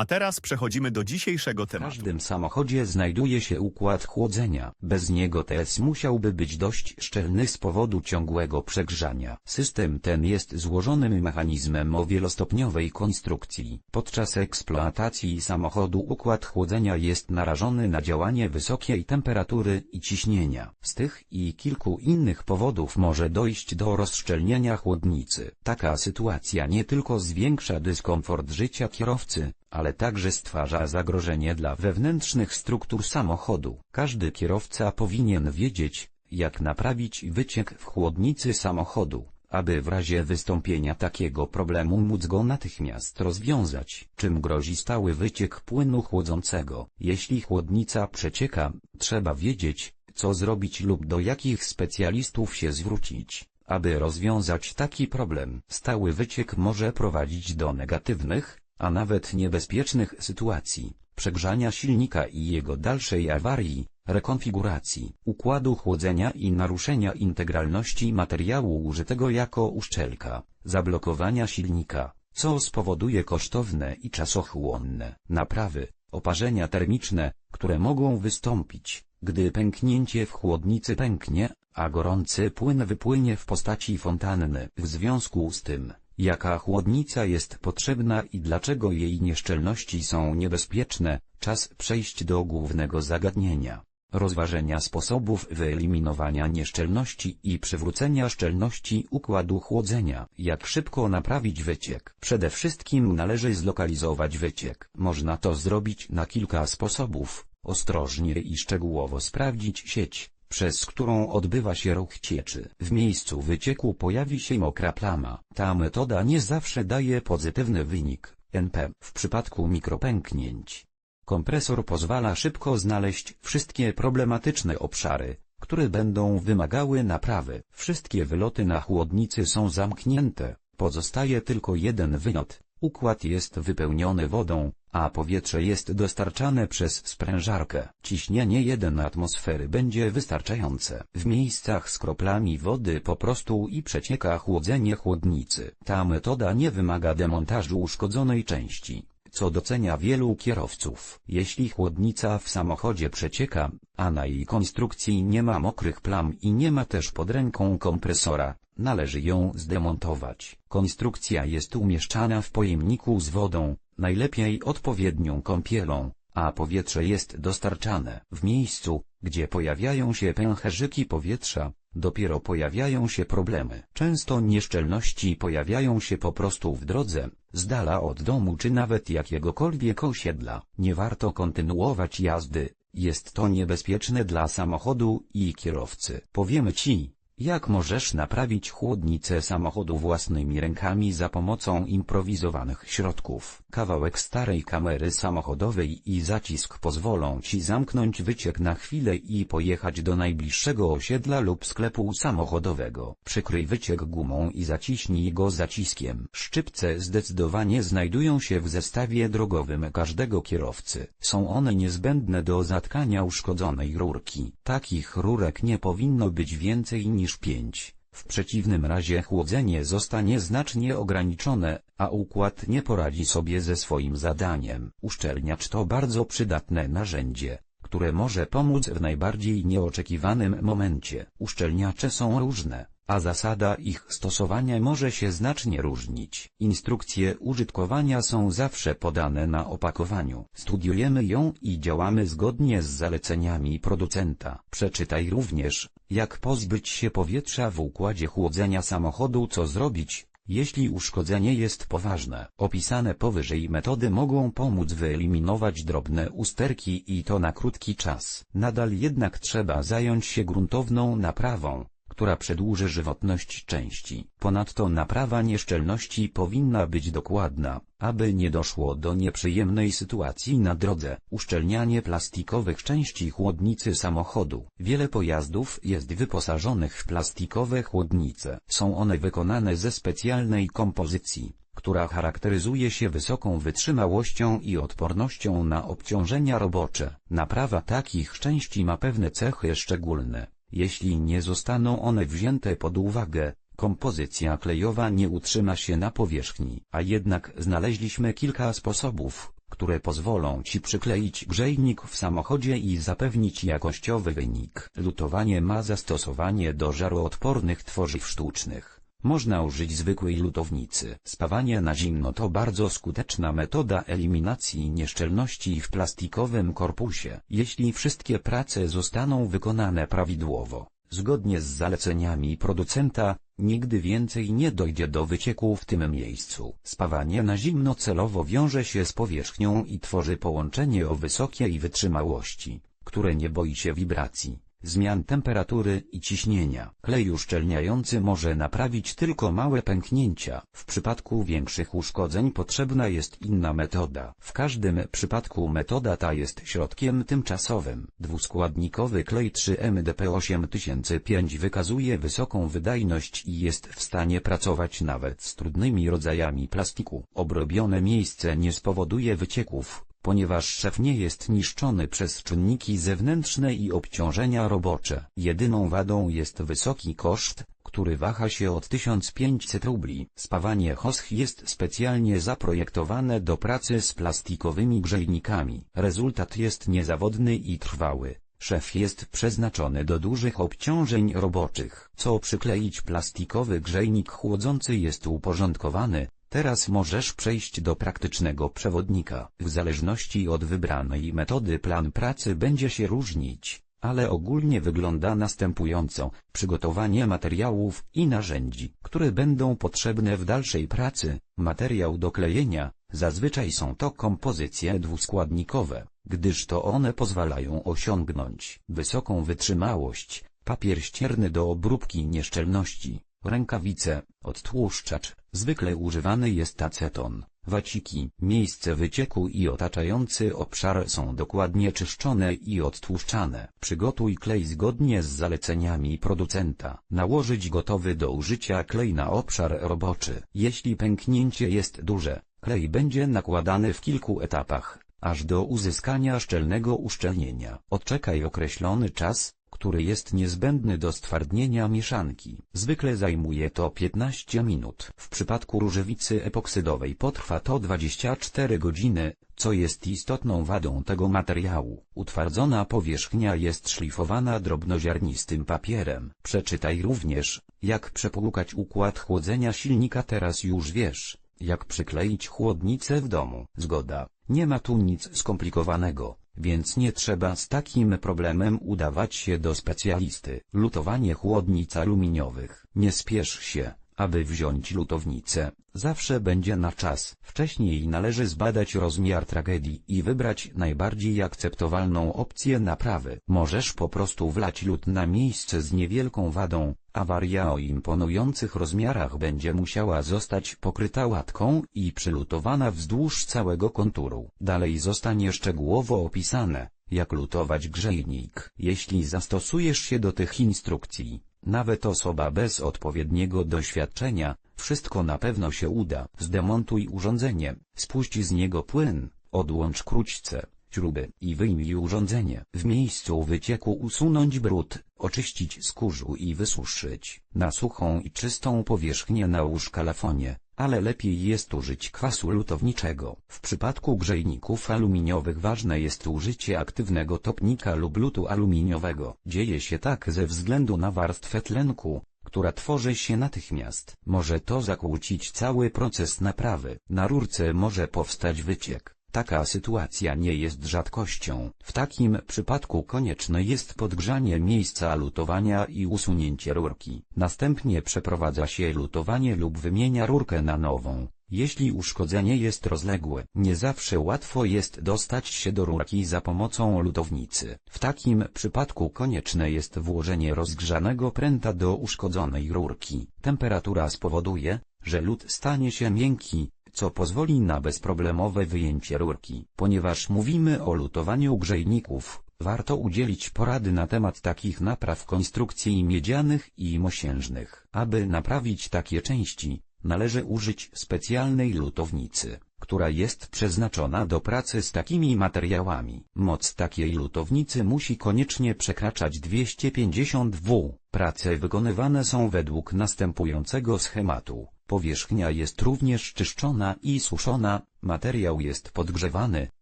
A teraz przechodzimy do dzisiejszego W tematu. każdym samochodzie znajduje się układ chłodzenia. Bez niego TS musiałby być dość szczelny z powodu ciągłego przegrzania. System ten jest złożonym mechanizmem o wielostopniowej konstrukcji. Podczas eksploatacji samochodu układ chłodzenia jest narażony na działanie wysokiej temperatury i ciśnienia. Z tych i kilku innych powodów może dojść do rozszczelnienia chłodnicy. Taka sytuacja nie tylko zwiększa dyskomfort życia kierowcy, ale także stwarza zagrożenie dla wewnętrznych struktur samochodu. Każdy kierowca powinien wiedzieć, jak naprawić wyciek w chłodnicy samochodu, aby w razie wystąpienia takiego problemu móc go natychmiast rozwiązać. Czym grozi stały wyciek płynu chłodzącego? Jeśli chłodnica przecieka, trzeba wiedzieć, co zrobić lub do jakich specjalistów się zwrócić, aby rozwiązać taki problem. Stały wyciek może prowadzić do negatywnych, a nawet niebezpiecznych sytuacji, przegrzania silnika i jego dalszej awarii, rekonfiguracji układu chłodzenia i naruszenia integralności materiału użytego jako uszczelka, zablokowania silnika, co spowoduje kosztowne i czasochłonne naprawy, oparzenia termiczne, które mogą wystąpić, gdy pęknięcie w chłodnicy pęknie, a gorący płyn wypłynie w postaci fontanny. W związku z tym, jaka chłodnica jest potrzebna i dlaczego jej nieszczelności są niebezpieczne, czas przejść do głównego zagadnienia. Rozważenia sposobów wyeliminowania nieszczelności i przywrócenia szczelności układu chłodzenia. Jak szybko naprawić wyciek? Przede wszystkim należy zlokalizować wyciek. Można to zrobić na kilka sposobów. Ostrożnie i szczegółowo sprawdzić sieć, przez którą odbywa się ruch cieczy. W miejscu wycieku pojawi się mokra plama. Ta metoda nie zawsze daje pozytywny wynik, NP, w przypadku mikropęknięć. Kompresor pozwala szybko znaleźć wszystkie problematyczne obszary, które będą wymagały naprawy. Wszystkie wyloty na chłodnicy są zamknięte, pozostaje tylko jeden wylot. Układ jest wypełniony wodą, a powietrze jest dostarczane przez sprężarkę. Ciśnienie 1 atmosfery będzie wystarczające. W miejscach z kroplami wody po prostu i przecieka chłodzenie chłodnicy. Ta metoda nie wymaga demontażu uszkodzonej części co docenia wielu kierowców. Jeśli chłodnica w samochodzie przecieka, a na jej konstrukcji nie ma mokrych plam i nie ma też pod ręką kompresora, należy ją zdemontować. Konstrukcja jest umieszczana w pojemniku z wodą, najlepiej odpowiednią kąpielą, a powietrze jest dostarczane w miejscu, gdzie pojawiają się pęcherzyki powietrza, dopiero pojawiają się problemy. Często nieszczelności pojawiają się po prostu w drodze, z dala od domu czy nawet jakiegokolwiek osiedla. Nie warto kontynuować jazdy, jest to niebezpieczne dla samochodu i kierowcy. Powiemy Ci, jak możesz naprawić chłodnicę samochodu własnymi rękami za pomocą improwizowanych środków. Kawałek starej kamery samochodowej i zacisk pozwolą Ci zamknąć wyciek na chwilę i pojechać do najbliższego osiedla lub sklepu samochodowego. Przykryj wyciek gumą i zaciśnij go zaciskiem. Szczypce zdecydowanie znajdują się w zestawie drogowym każdego kierowcy. Są one niezbędne do zatkania uszkodzonej rurki. Takich rurek nie powinno być więcej niż pięć. W przeciwnym razie chłodzenie zostanie znacznie ograniczone, a układ nie poradzi sobie ze swoim zadaniem. Uszczelniacz to bardzo przydatne narzędzie, które może pomóc w najbardziej nieoczekiwanym momencie. Uszczelniacze są różne, a zasada ich stosowania może się znacznie różnić. Instrukcje użytkowania są zawsze podane na opakowaniu. Studiujemy ją i działamy zgodnie z zaleceniami producenta. Przeczytaj również, jak pozbyć się powietrza w układzie chłodzenia samochodu, co zrobić, jeśli uszkodzenie jest poważne. Opisane powyżej metody mogą pomóc wyeliminować drobne usterki i to na krótki czas. Nadal jednak trzeba zająć się gruntowną naprawą, która przedłuży żywotność części. Ponadto naprawa nieszczelności powinna być dokładna, aby nie doszło do nieprzyjemnej sytuacji na drodze. Uszczelnianie plastikowych części chłodnicy samochodu. Wiele pojazdów jest wyposażonych w plastikowe chłodnice. Są one wykonane ze specjalnej kompozycji, która charakteryzuje się wysoką wytrzymałością i odpornością na obciążenia robocze. Naprawa takich części ma pewne cechy szczególne. Jeśli nie zostaną one wzięte pod uwagę, kompozycja klejowa nie utrzyma się na powierzchni. A jednak znaleźliśmy kilka sposobów, które pozwolą Ci przykleić grzejnik w samochodzie i zapewnić jakościowy wynik. Lutowanie ma zastosowanie do żaroodpornych tworzyw sztucznych. Można użyć zwykłej lutownicy. Spawanie na zimno to bardzo skuteczna metoda eliminacji nieszczelności w plastikowym korpusie. Jeśli wszystkie prace zostaną wykonane prawidłowo, zgodnie z zaleceniami producenta, nigdy więcej nie dojdzie do wycieku w tym miejscu. Spawanie na zimno celowo wiąże się z powierzchnią i tworzy połączenie o wysokiej wytrzymałości, które nie boi się wibracji zmian temperatury i ciśnienia. Klej uszczelniający może naprawić tylko małe pęknięcia. W przypadku większych uszkodzeń potrzebna jest inna metoda. W każdym przypadku metoda ta jest środkiem tymczasowym. Dwuskładnikowy klej 3MDP8005 wykazuje wysoką wydajność i jest w stanie pracować nawet z trudnymi rodzajami plastiku. Obrobione miejsce nie spowoduje wycieków, ponieważ szef nie jest niszczony przez czynniki zewnętrzne i obciążenia robocze. Jedyną wadą jest wysoki koszt, który waha się od 1500 rubli. Spawanie hosch jest specjalnie zaprojektowane do pracy z plastikowymi grzejnikami. Rezultat jest niezawodny i trwały. Szef jest przeznaczony do dużych obciążeń roboczych. Co przykleić plastikowy grzejnik chłodzący jest uporządkowany, Teraz możesz przejść do praktycznego przewodnika. W zależności od wybranej metody plan pracy będzie się różnić, ale ogólnie wygląda następująco. Przygotowanie materiałów i narzędzi, które będą potrzebne w dalszej pracy. Materiał do klejenia, zazwyczaj są to kompozycje dwuskładnikowe, gdyż to one pozwalają osiągnąć wysoką wytrzymałość, papier ścierny do obróbki nieszczelności, rękawice, odtłuszczacz, zwykle używany jest aceton, waciki. Miejsce wycieku i otaczający obszar są dokładnie czyszczone i odtłuszczane. Przygotuj klej zgodnie z zaleceniami producenta. Nałożyć gotowy do użycia klej na obszar roboczy. Jeśli pęknięcie jest duże, klej będzie nakładany w kilku etapach, aż do uzyskania szczelnego uszczelnienia. Odczekaj określony czas, który jest niezbędny do stwardnienia mieszanki. Zwykle zajmuje to 15 minut. W przypadku różewicy epoksydowej potrwa to 24 godziny, co jest istotną wadą tego materiału. Utwardzona powierzchnia jest szlifowana drobnoziarnistym papierem. Przeczytaj również, jak przepłukać układ chłodzenia silnika teraz już wiesz, jak przykleić chłodnicę w domu. Zgoda, nie ma tu nic skomplikowanego więc nie trzeba z takim problemem udawać się do specjalisty. Lutowanie chłodnic aluminiowych. Nie spiesz się, aby wziąć lutownicę, zawsze będzie na czas. Wcześniej należy zbadać rozmiar tragedii i wybrać najbardziej akceptowalną opcję naprawy. Możesz po prostu wlać lód na miejsce z niewielką wadą, awaria o imponujących rozmiarach będzie musiała zostać pokryta łatką i przylutowana wzdłuż całego konturu. Dalej zostanie szczegółowo opisane, jak lutować grzejnik. Jeśli zastosujesz się do tych instrukcji, nawet osoba bez odpowiedniego doświadczenia, wszystko na pewno się uda. Zdemontuj urządzenie, spuść z niego płyn, odłącz krućce, śruby i wyjmij urządzenie. W miejscu wycieku usunąć brud, oczyścić z kurzu i wysuszyć. Na suchą i czystą powierzchnię nałóż kalafonie, ale lepiej jest użyć kwasu lutowniczego. W przypadku grzejników aluminiowych ważne jest użycie aktywnego topnika lub lutu aluminiowego. Dzieje się tak ze względu na warstwę tlenku, która tworzy się natychmiast. Może to zakłócić cały proces naprawy. Na rurce może powstać wyciek, Taka sytuacja nie jest rzadkością. W takim przypadku konieczne jest podgrzanie miejsca lutowania i usunięcie rurki. Następnie przeprowadza się lutowanie lub wymienia rurkę na nową. Jeśli uszkodzenie jest rozległe, nie zawsze łatwo jest dostać się do rurki za pomocą lutownicy. W takim przypadku konieczne jest włożenie rozgrzanego pręta do uszkodzonej rurki. Temperatura spowoduje, że lód stanie się miękki, co pozwoli na bezproblemowe wyjęcie rurki. Ponieważ mówimy o lutowaniu grzejników, warto udzielić porady na temat takich napraw konstrukcji miedzianych i mosiężnych. Aby naprawić takie części, należy użyć specjalnej lutownicy, która jest przeznaczona do pracy z takimi materiałami. Moc takiej lutownicy musi koniecznie przekraczać 250 W. Prace wykonywane są według następującego schematu. Powierzchnia jest również czyszczona i suszona, materiał jest podgrzewany,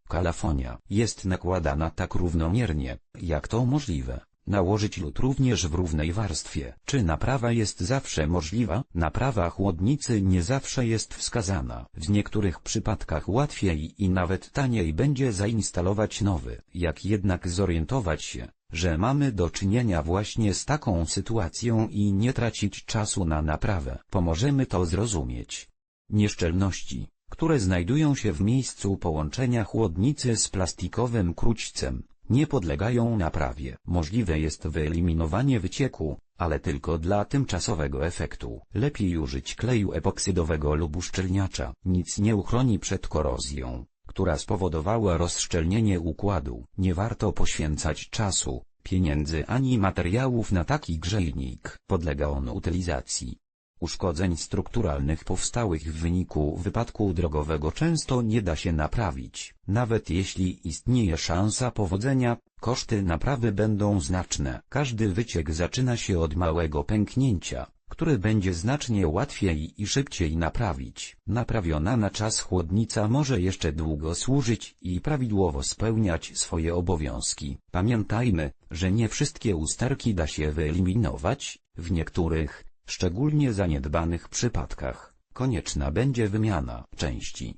kalafonia jest nakładana tak równomiernie, jak to możliwe. Nałożyć lód również w równej warstwie. Czy naprawa jest zawsze możliwa? Naprawa chłodnicy nie zawsze jest wskazana. W niektórych przypadkach łatwiej i nawet taniej będzie zainstalować nowy. Jak jednak zorientować się, że mamy do czynienia właśnie z taką sytuacją i nie tracić czasu na naprawę? Pomożemy to zrozumieć. Nieszczelności, które znajdują się w miejscu połączenia chłodnicy z plastikowym krućcem, nie podlegają naprawie. Możliwe jest wyeliminowanie wycieku, ale tylko dla tymczasowego efektu. Lepiej użyć kleju epoksydowego lub uszczelniacza. Nic nie uchroni przed korozją, która spowodowała rozszczelnienie układu. Nie warto poświęcać czasu, pieniędzy ani materiałów na taki grzejnik. Podlega on utylizacji. Uszkodzeń strukturalnych powstałych w wyniku wypadku drogowego często nie da się naprawić. Nawet jeśli istnieje szansa powodzenia, koszty naprawy będą znaczne. Każdy wyciek zaczyna się od małego pęknięcia, które będzie znacznie łatwiej i szybciej naprawić. Naprawiona na czas chłodnica może jeszcze długo służyć i prawidłowo spełniać swoje obowiązki. Pamiętajmy, że nie wszystkie usterki da się wyeliminować, w niektórych, szczególnie zaniedbanych przypadkach, konieczna będzie wymiana części.